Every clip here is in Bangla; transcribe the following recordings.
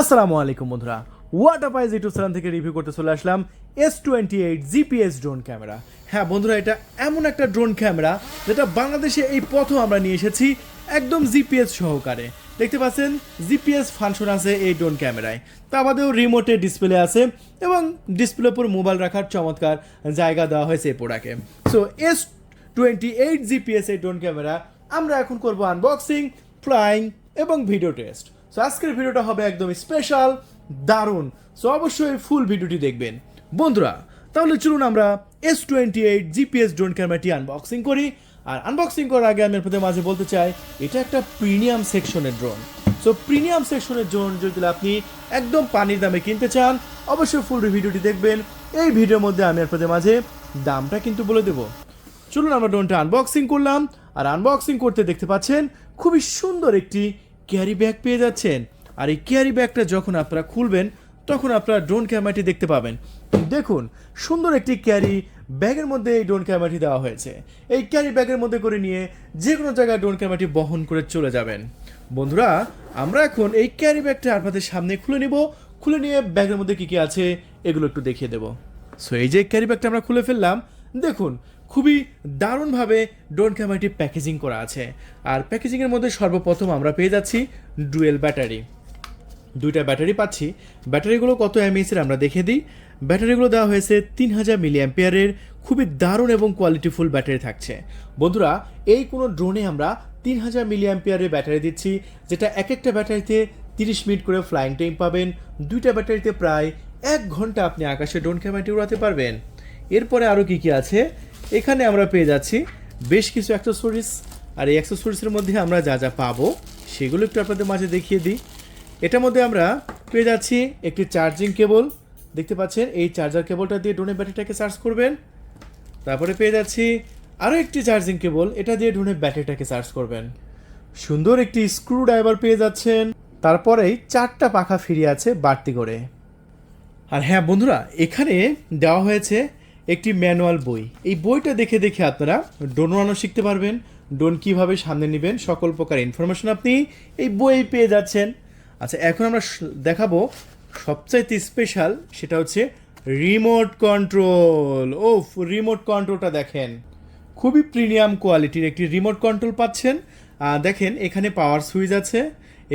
আসসালামু আলাইকুম বন্ধুরা। আইজ ইউটিউব চ্যানেল থেকে রিভিউ করতে চলে আসলাম S twenty eight GPS drone camera হ্যাঁ বন্ধুরা, এটা এমন একটা ড্রোন ক্যামেরা যেটা বাংলাদেশে এই প্রথম আমরা নিয়ে এসেছি একদম জিপিএস সহকারে। দেখতে পাচ্ছেন জিপিএস ফাংশন আছে এই ড্রোন ক্যামেরায় তা বাদেও রিমোটে ডিসপ্লে আছে এবং ডিসপ্লে উপর মোবাইল রাখার চমৎকার জায়গা দেওয়া হয়েছে এই প্রোডাক্টে so S twenty eight GPS এই ড্রোন ক্যামেরা আমরা এখন করব আনবক্সিং ফ্লাইং এবং ভিডিও টেস্ট সো আজকের ভিডিওটা হবে একদম স্পেশাল দারুণ। সো অবশ্যই ফুল ভিডিওটি দেখবেন। বন্ধুরা, তাহলে চলুন আমরা S twenty eight GPS drone ক্যামেরাটি আনবক্সিং করি। আর আনবক্সিং করার আগে আমি আপনাদের মাঝে বলতে চাই, এটা একটা প্রিমিয়াম সেকশনের ড্রোন সো প্রিমিয়াম সেকশনের ড্রোন যদি আপনি একদম পানির দামে কিনতে চান, অবশ্যই ফুল ভিডিওটি দেখবেন। এই ভিডিওর মধ্যে আমি আপনাদের মাঝে দামটা কিন্তু বলে দেবো। চলুন আমরা ড্রোনটা আনবক্সিং করলাম। আর আনবক্সিং করতে দেখতে পাচ্ছেন, খুবই সুন্দর একটি ক্যারি ব্যাগ পেয়ে যাচ্ছেন। আর এই ক্যারি ব্যাগটা যখন আপনারা খুলবেন, তখন আপনারা ড্রোন ক্যামেরাটি দেখতে পাবেন। দেখুন, সুন্দর একটি ক্যারি ব্যাগের মধ্যে এই ড্রোন ক্যামেরাটি দেওয়া হয়েছে। এই ক্যারি ব্যাগের মধ্যে করে নিয়ে যে কোনো জায়গায় ড্রোন ক্যামেরাটি বহন করে চলে যাবেন। বন্ধুরা, আমরা এখন এই ক্যারি ব্যাগটা আপনাদের সামনে খুলে নিব। খুলে নিয়ে ব্যাগের মধ্যে কী কী আছে, এগুলো একটু দেখিয়ে দেবো। সো এই যে ক্যারি ব্যাগটা আমরা খুলে ফেললাম, দেখুন খুবই দারুণভাবে ড্রোন ক্যামেরাটি প্যাকেজিং করা আছে। আর প্যাকেজিংয়ের মধ্যে সর্বপ্রথম আমরা পেয়ে যাচ্ছি ডুয়েল ব্যাটারি। দুইটা ব্যাটারি পাচ্ছি। ব্যাটারিগুলো কত এমএসের আমরা দেখে দিই। ব্যাটারিগুলো দেওয়া হয়েছে তিন হাজার মিলি অ্যাম্পিয়ারের খুবই দারুণ এবং কোয়ালিটিফুল ব্যাটারি থাকছে। বন্ধুরা, এই কোনো ড্রোনে আমরা তিন হাজার মিলি অ্যাম্পিয়ারের ব্যাটারি দিচ্ছি, যেটা এক একটা ব্যাটারিতে তিরিশ মিনিট করে ফ্লাইং টাইম পাবেন। দুইটা ব্যাটারিতে প্রায় এক ঘণ্টা আপনি আকাশে ড্রোন ক্যামেরাটি উড়াতে পারবেন। এরপরে আরও কী কী আছে? এখানে আমরা পেয়ে যাচ্ছি বেশ কিছু অ্যাক্সেসরিজ আর এই অ্যাক্সেসরিজের মধ্যে আমরা যা যা পাবো, সেগুলো একটু আপনাদের মাঝে দেখিয়ে দিই। এটার মধ্যে আমরা পেয়ে যাচ্ছি একটি চার্জিং কেবল দেখতে পাচ্ছেন, এই চার্জার কেবলটা দিয়ে ড্রোনের ব্যাটারিটাকে চার্জ করবেন। তারপরে পেয়ে যাচ্ছি আরও একটি চার্জিং কেবল এটা দিয়ে ড্রোনের ব্যাটারিটাকে চার্জ করবেন। সুন্দর একটি স্ক্রু ড্রাইভার পেয়ে যাচ্ছেন। তারপরেই চারটা পাখা ফিরিয়ে আছে বাড়তি করে। আর হ্যাঁ বন্ধুরা, এখানে দেওয়া হয়েছে একটি ম্যানুয়াল বই। এই বইটা দেখে দেখে আপনারা ড্রোন উড়ানো শিখতে পারবেন, ডোন কীভাবে সামনে নেবেন, সকল প্রকার ইনফরমেশন আপনি এই বই পেয়ে যাচ্ছেন। আচ্ছা এখন আমরা দেখাবো সবচাইতে স্পেশাল সেটা হচ্ছে রিমোট কন্ট্রোল ও রিমোট কন্ট্রোলটা দেখেন। খুবই প্রিমিয়াম কোয়ালিটির একটি রিমোট কন্ট্রোল পাচ্ছেন। দেখেন, এখানে পাওয়ার সুইচ আছে,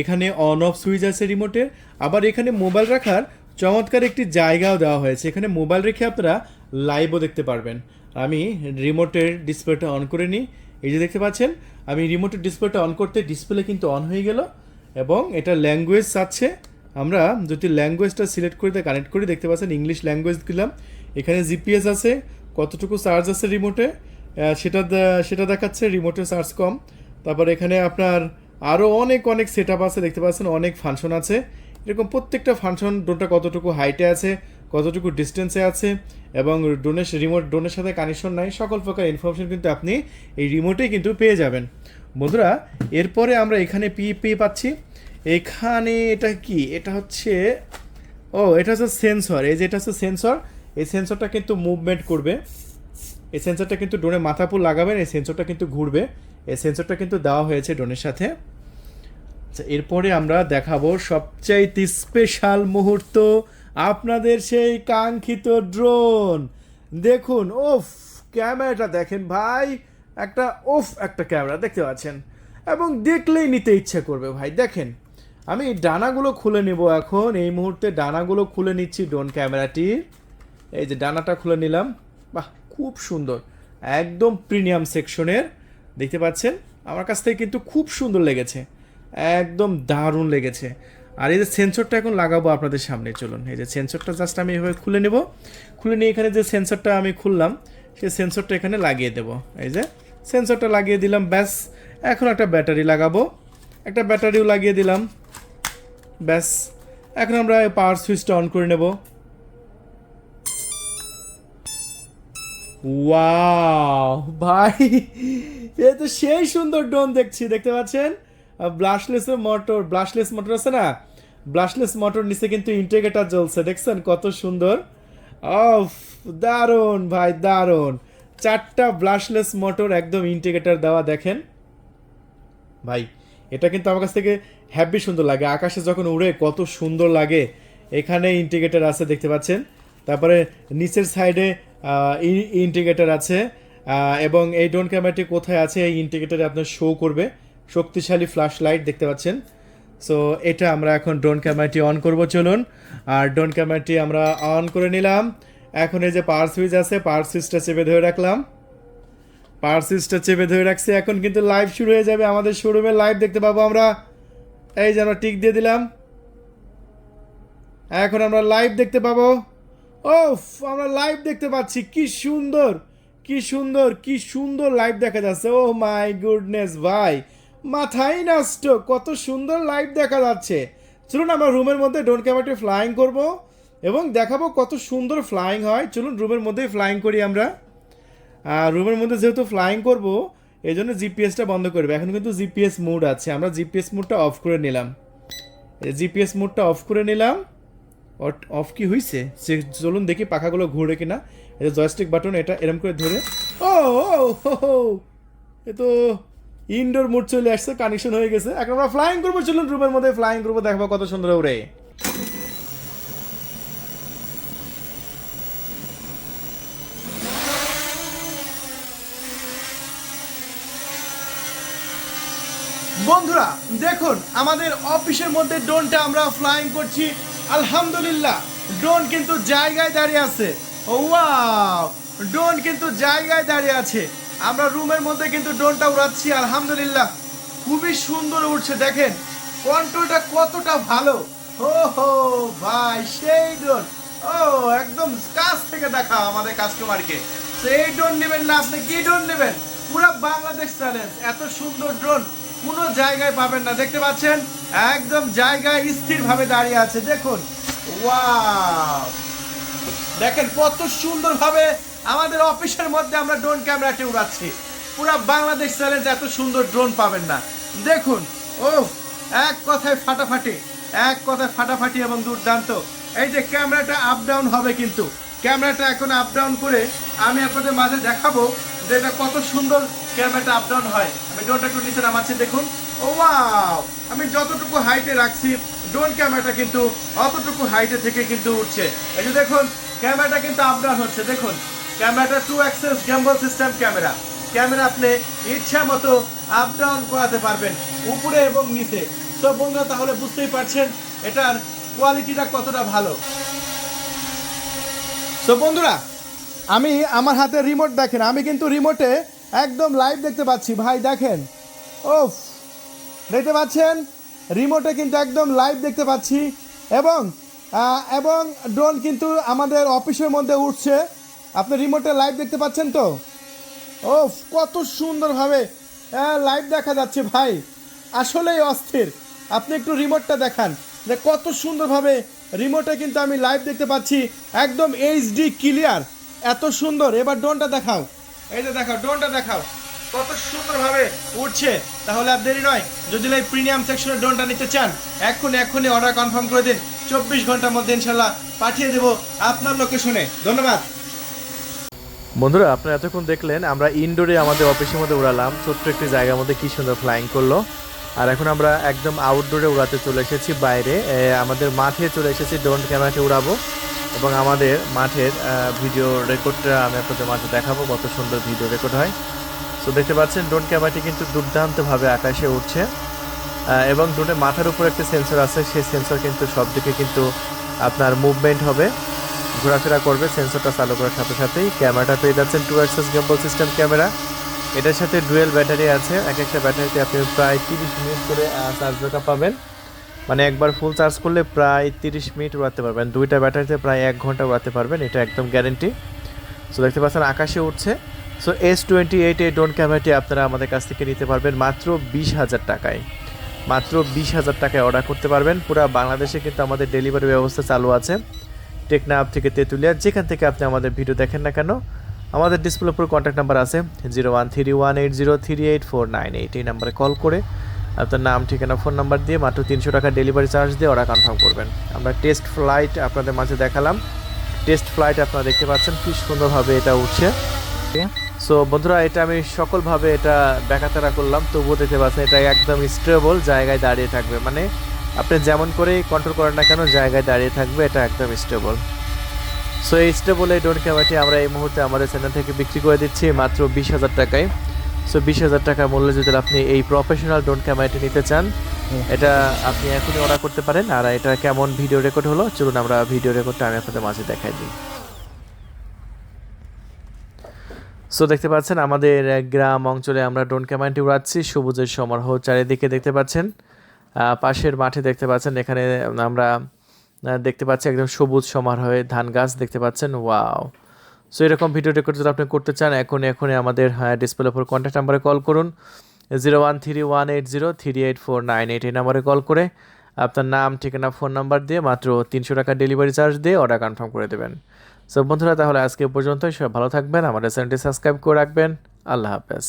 এখানে অন অফ সুইচ আছে রিমোটের আবার এখানে মোবাইল রাখার চমৎকার একটি জায়গাও দেওয়া হয়েছে। এখানে মোবাইল রেখে আপনারা লাইভও দেখতে পারবেন। আমি রিমোটের ডিসপ্লেটা অন করে নিই। এই যে দেখতে পাচ্ছেন, আমি রিমোটের ডিসপ্লেটা অন করতে ডিসপ্লে কিন্তু অন হয়ে গেল এবং এটা ল্যাঙ্গুয়েজ চাচ্ছে আমরা যদি ল্যাঙ্গুয়েজটা সিলেক্ট করে কানেক্ট করি, দেখতে পাচ্ছেন ইংলিশ ল্যাঙ্গুয়েজ দিলাম। এখানে জিপিএস আছে, কতটুকু চার্জ আছে রিমোটে সেটা সেটা দেখাচ্ছে রিমোটের চার্জ কম। তারপর এখানে আপনার আরও অনেক অনেক সেট আছে, দেখতে পাচ্ছেন, অনেক ফাংশন আছে। এরকম প্রত্যেকটা ফাংশন ড্রোনটা কতটুকু হাইটে আছে, কতটুকু ডিস্টেন্সে আছে, এবং ড্রোনের রিমোট ড্রোনের সাথে কানেকশন নাই, সকল প্রকার ইনফরমেশন কিন্তু আপনি এই রিমোটেই কিন্তু পেয়ে যাবেন। বন্ধুরা, এরপরে আমরা এখানে পি পেয়ে পাচ্ছি। এখানে এটা কি? এটা হচ্ছে, ও, এটা হচ্ছে সেন্সর এই যে এটা হচ্ছে সেন্সর এই সেন্সরটা কিন্তু মুভমেন্ট করবে। এই সেন্সরটা কিন্তু ড্রোনের মাথা পুর লাগাবেন, এই সেন্সরটা কিন্তু ঘুরবে। এই সেন্সরটা কিন্তু দেওয়া হয়েছে ড্রোনের সাথে। আচ্ছা এরপরে আমরা দেখাবো সবচাইতে স্পেশাল মুহূর্ত, আপনাদের সেই কাঙ্ক্ষিত ড্রোন দেখুন ওফ ক্যামেরাটা দেখেন ভাই, একটা ওফ একটা ক্যামেরা, দেখতে পাচ্ছেন? এবং দেখলেই নিতে ইচ্ছে করবে ভাই, দেখেন। আমি ডানাগুলো খুলে নেব এখন, এই মুহূর্তে ডানাগুলো খুলে নিচ্ছি ড্রোন ক্যামেরাটির এই যে ডানাটা খুলে নিলাম, বাহ, খুব সুন্দর। একদম প্রিমিয়াম সেকশনের দেখতে পাচ্ছেন? আমার কাছ থেকে কিন্তু খুব সুন্দর লেগেছে। একদম দারুণ লেগেছে। আর এই যে সেন্সরটা এখন লাগাবো আপনাদের সামনে, চলুন। এই যে সেন্সরটা জাস্ট আমি এভাবে খুলে নেব। খুলে নিয়ে এখানে যে সেন্সরটা আমি খুললাম, সেই সেন্সরটা এখানে লাগিয়ে দেব। এই যে সেন্সরটা লাগিয়ে দিলাম, ব্যাস। এখন একটা ব্যাটারি লাগাবো। একটা ব্যাটারিও লাগিয়ে দিলাম, ব্যাস। এখন আমরা পাওয়ার সুইচটা অন করে নেব। ওয়াও ভাই, এ তো সেই সুন্দর ড্রোন দেখছি, দেখতে পাচ্ছেন? ব্লাশলেস মোটর ব্লাশলেস মোটর আছে না? ব্লাশলেস মোটর নিচে কিন্তু ইন্টিগ্রেটার জ্বলছে, দেখছেন? কত সুন্দর। অফ দারুণ ভাই, দারুণ। চারটা ব্লাশলেস মোটর একদম ইন্টিগ্রেটার দেওয়া, দেখেন। ভাই, এটা কিন্তু আমার কাছ থেকে হ্যাপি সুন্দর লাগে। আকাশে যখন উড়ে, কত সুন্দর লাগে। এখানে ইন্টিগ্রেটার আছে, দেখতে পাচ্ছেন? তারপরে নিচের সাইডে ইন্টিগ্রেটার আছে। এবং এই ড্রোন ক্যামেরাটি কোথায় আছে? এই ইন্টিগ্রেটারে আপনার শো করবে। শক্তিশালী ফ্ল্যাশ লাইট দেখতে পাচ্ছেন। সো এটা আমরা এখন ড্রোন ক্যামেরাটি অন করব, চলুন। আর ড্রোন ক্যামেরাটি আমরা অন করে নিলাম। এখন এই যে পাওয়ার সুইচ আছে পাওয়ার সুইচটা চেপে ধরে রাখলাম। পাওয়ার সুইচটা চেপে ধরে রাখছি। এখন কিন্তু লাইভ শুরু হয়ে যাবে আমাদের শোরুমে লাইভ দেখতে পাবো আমরা। এই যে আমরা টিক দিয়ে দিলাম। এখন আমরা লাইভ দেখতে পাবো। ওফ, আমরা লাইভ দেখতে পাচ্ছি। কি সুন্দর কি সুন্দর কি সুন্দর লাইভ দেখা যাচ্ছে। ও মাই গুডনেস ভাই। মাথাই নষ্ট কত সুন্দর লাইভ দেখা যাচ্ছে। চলুন আমরা রুমের মধ্যে ড্রোন ক্যামেরাটি ফ্লাইং করব এবং দেখাবো কত সুন্দর ফ্লাইং হয়। চলুন রুমের মধ্যেই ফ্লাইং করি আমরা। আর রুমের মধ্যে যেহেতু ফ্লাইং করব এই জন্য জিপিএসটা বন্ধ করবে। এখন কিন্তু জিপিএস মোড আছে। আমরা জিপিএস মোডটা অফ করে নিলাম। জিপিএস মোডটা অফ করে নিলাম। অফ কি হয়েছে সে চলুন দেখি পাখাগুলো ঘুরে কিনা। যে জয়স্টিক বাটন এটা এরম করে ধরে। ও ও, এ তো ইনডোর মোড চলে আসছে কানেকশন হয়ে গেছে। এখন আমরা ফ্লাইং করব চলুন রুমের মধ্যে ফ্লাইং করব দেখব কত সুন্দর উড়ে। বন্ধুরা, দেখুন, আমাদের অফিসের মধ্যে ড্রোনটা আমরা ফ্লাইং করছি। আলহামদুলিল্লাহ ড্রোন কিন্তু জায়গায় দাঁড়িয়ে আছে। ওয়াও ড্রোন কিন্তু জায়গায় দাঁড়িয়ে আছে। আমরা রুমের মধ্যে কিন্তু ড্রোনটা উড়াচ্ছি, আলহামদুলিল্লাহ। খুবই সুন্দর উঠছে দেখেন। কন্ট্রোলটা কতটা ভালো। ও হো, ভাই, সেই ড্রোন। ও, একদম কাছ থেকে দেখা আমাদের কাস্টমারকে সেই ড্রোন নেবেন না আপনি, কি ড্রোন নেবেন? পুরো বাংলাদেশ চ্যালেঞ্জ এত সুন্দর ড্রোন, কোনো জায়গায় পাবেন না। দেখতে পাচ্ছেন? একদম জায়গায় স্থিরভাবে দাঁড়িয়ে আছে। দেখুন। ওয়া দেখেন কত সুন্দরভাবে আমাদের অফিসের মধ্যে আমরা ড্রোন ক্যামেরাটি উড়াচ্ছি। পুরো বাংলাদেশ চ্যালেঞ্জ এত সুন্দর ড্রোন পাবেন না। দেখুন ও এক কথায় ফাটাফাটি, এক কথায় ফাটাফাটি এবং দুর্দান্ত। এই যে ক্যামেরাটা আপ ডাউন হবে কিন্তু। ক্যামেরাটা এখন আপ ডাউন করে আমি আপনাদের মাঝে দেখাবো যে এটা কত সুন্দর ক্যামেরাটা আপ ডাউন হয়। আমি ড্রোনটা একটু নিচে নামাচ্ছি, দেখুন। ও আমি যতটুকু হাইটে রাখছি, ড্রোন ক্যামেরাটা কিন্তু অতটুকু হাইটে থেকে কিন্তু উঠছে। এই যে দেখুন, ক্যামেরাটা কিন্তু আপ ডাউন হচ্ছে, দেখুন। ক্যামেরাটা two axis gimbal system camera camera আপনি ইচ্ছা মতো আপ ডাউন করাতে পারবেন, উপরে এবং নিচে। তো বন্ধুরা, তাহলে বুঝতেই পারছেন, এটার কোয়ালিটিটা কতটা ভালো। তো বন্ধুরা, আমি আমার হাতে রিমোট দেখেন, আমি কিন্তু রিমোটে একদম লাইভ দেখতে পাচ্ছি। ভাই, দেখেন। ওফ দেখতে পাচ্ছেন? রিমোটে কিন্তু একদম লাইভ দেখতে পাচ্ছি। এবং এবং ড্রোন কিন্তু আমাদের অফিসের মধ্যে উঠছে। আপনি রিমোটে লাইভ দেখতে পাচ্ছেন তো? ও কত সুন্দরভাবে লাইভ দেখা যাচ্ছে ভাই। আসলেই অস্থির। আপনি একটু রিমোটটা দেখান, যে কত সুন্দরভাবে রিমোটে কিন্তু আমি লাইভ দেখতে পাচ্ছি, একদম এইচডি ক্লিয়ার এত সুন্দর, এবার ড্রোনটা দেখাও। এই যে দেখাও ড্রোনটা দেখাও। কত সুন্দরভাবে উঠছে। তাহলে আর দেরি নয়, যদি এই প্রিমিয়াম সেকশনের ড্রোনটা নিতে চান এখন এখনই অর্ডার কনফার্ম করে দিন। চব্বিশ ঘণ্টার মধ্যে ইনশাল্লাহ পাঠিয়ে দেবো আপনার লোকেশনে ধন্যবাদ। বন্ধুরা, আপনারা এতক্ষণ দেখলেন, আমরা ইনডোরে আমাদের অফিসের মধ্যে উড়ালাম। ছোট্ট একটি জায়গার মধ্যে কি সুন্দর ফ্লাইং করল। আর এখন আমরা একদম আউটডোরে উড়াতে চলে এসেছি বাইরে। আমাদের মাঠে চলে এসেছি ড্রোন ক্যামেরাটি উড়াবো। এবং আমাদের মাঠের ভিডিও রেকর্ডটা আমি আপনাদের মাঝে দেখাবো, কত সুন্দর ভিডিও রেকর্ড হয়। তো দেখতে পাচ্ছেন ড্রোন ক্যামেরাটি কিন্তু দুর্দান্তভাবে আকাশে উঠছে এবং ড্রোনের মাথার উপর একটা সেন্সর আছে, সেই সেন্সর কিন্তু সব দিকে কিন্তু আপনার মুভমেন্ট হবে। ঘোরাফেরা করবে, সেন্সরটা চালু করার সাথে সাথেই। ক্যামেরাটা পেয়ে যাচ্ছেন two axis gimbal system camera এটার সাথে ডুয়েল ব্যাটারি আছে। এক একটা ব্যাটারিতে আপনি প্রায় তিরিশ মিনিট করে চার্জ ব্যাকআপ পাবেন। মানে একবার ফুল চার্জ করলে প্রায় তিরিশ মিনিট উড়াতে পারবেন। দুইটা ব্যাটারিতে প্রায় এক ঘণ্টা উড়াতে পারবেন। এটা একদম গ্যারেন্টি সো দেখতে পাচ্ছেন, আকাশে উঠছে সো এস টোয়েন্টি এইট এই ড্রোন ক্যামেরাটি আপনারা আমাদের কাছ থেকে নিতে পারবেন মাত্র বিশ হাজার টাকায়। মাত্র বিশ হাজার টাকায় অর্ডার করতে পারবেন। পুরো বাংলাদেশে কিন্তু আমাদের ডেলিভারি ব্যবস্থা চালু আছে। টেকনা অ্যাপ থেকে তেঁতুলিয়া, যেখান থেকে আপনি আমাদের ভিডিও দেখেন না কেন, আমাদের ডিসপ্লে উপর কন্ট্যাক্ট নাম্বার আছে zero one three one eight zero three eight four nine eight এই নাম্বারে কল করে আপনার নাম, ঠিকানা ফোন নাম্বার দিয়ে মাত্র তিনশো টাকা ডেলিভারি চার্জ দিয়ে অর্ডার কনফার্ম করবেন। আমরা টেস্ট ফ্লাইট আপনাদের মাঝে দেখালাম। টেস্ট ফ্লাইট আপনারা দেখতে পাচ্ছেন, কি সুন্দরভাবে এটা উঠছে। সো বন্ধুরা, এটা আমি সকলভাবে এটা ব্যাকাতারা করলাম, তবুও দেখতে পাচ্ছেন, এটা একদম স্টেবল জায়গায় দাঁড়িয়ে থাকবে। মানে আপনি যেমন করেই কন্ট্রোল করেন না কেন জায়গায় দাঁড়িয়ে থাকবে এটা একদম স্টেবল সো এই স্টেবল এই ডোন ক্যামেরাটি আমরা এই মুহূর্তে আমাদের চ্যানেল থেকে বিক্রি করে দিচ্ছি মাত্র বিশ হাজার টাকায়। সো বিশ হাজার টাকা মূল্যে যদি আপনি এই প্রফেশনাল ড্রোন ক্যামেরাটি নিতে চান এটা আপনি এখনই অর্ডার করতে পারেন। আর এটা কেমন ভিডিও রেকর্ড হলো চলুন আমরা ভিডিও রেকর্ডটা আমি আপনাদের মাঝে দেখাই দিই। সো দেখতে পাচ্ছেন আমাদের গ্রাম অঞ্চলে আমরা ড্রোন ক্যামেরাটি উড়াচ্ছি। সবুজের সমারোহ চারিদিকে দেখতে পাচ্ছেন। পাশের মাঠে দেখতে পাচ্ছেন, এখানে আমরা দেখতে পাচ্ছি একদম সবুজ সমারোহে ধান গাছ দেখতে পাচ্ছেন। ওয়াও সো এরকম ভিডিও রেকর্ড যদি আপনি করতে চান এখন এখনই আমাদের ডিসপ্লে উপর কন্ট্যাক্ট নাম্বারে কল করুন। Zero one three one eight zero three eight four nine eight এই নাম্বারে কল করে আপনার নাম, ঠিকানা ফোন নাম্বার দিয়ে মাত্র তিনশো টাকা ডেলিভারি চার্জ দিয়ে অর্ডার কনফার্ম করে দেবেন। সো বন্ধুরা, তাহলে আজকে এ পর্যন্তই। সবাই ভালো থাকবেন। আমাদের চ্যানেলটি সাবস্ক্রাইব করে রাখবেন। আল্লাহ হাফেজ।